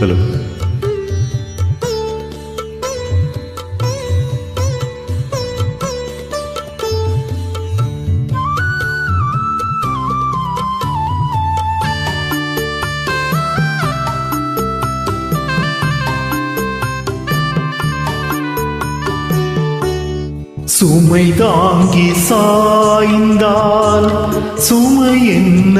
Hello சுமை தாங்கி சாய்ந்தால் சுமை என்ன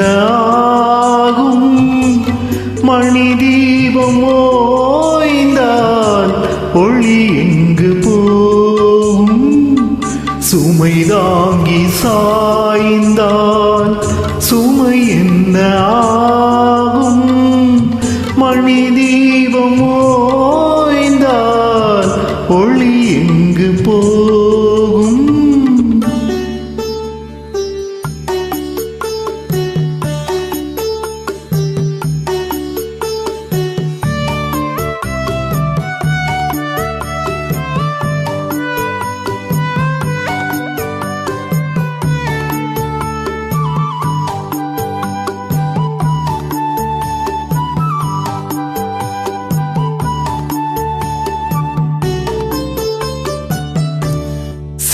எங்கு போகும்? சுமை தாங்கி சாய்ந்தால் சுமை என்ன ஆகும்? மணி தீபம் ஓய்ந்தால் ஒளி எங்கு போ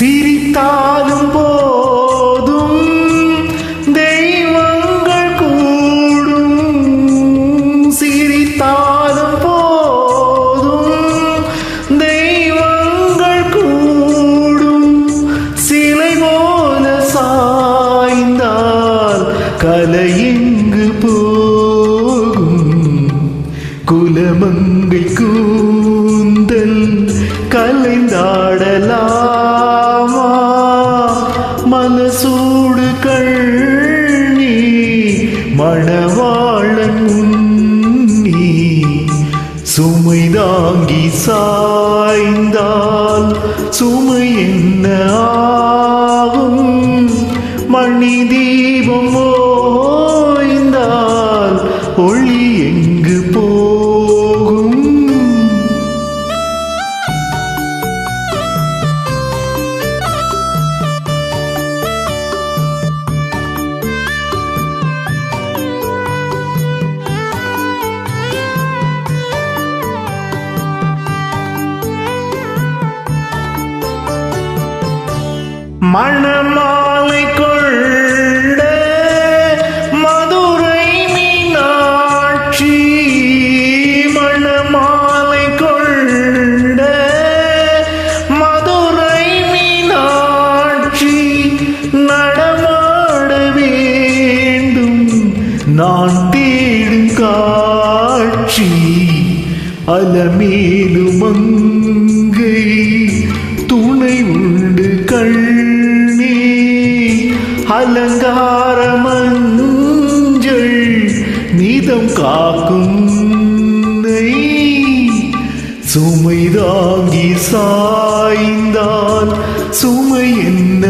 சிரித்தாலும் போதும் தெய்வங்கள் கூடும். சிரித்தாலும் போதும் தெய்வங்கள் கூடும். சிலை போல சாய்ந்தால் கலையெங்கு போகும்? குலமங்கை கூ மணவாழன் உன்னி சுமை தாங்கி சாய்ந்தால் சுமை என்ன ஆகும்? மணி தீபமோ மணமாலை கொண்ட மதுரை மீனாட்சி மணமாலை கொண்ட மதுரை மீனாட்சி நடமாட வேண்டும். நான் தேடும் காட்சி அலமேலு அலங்கார மஞ்சள் நீதம் காக்கும் சுமை தாங்கி சாய்ந்தால் சுமை என்ன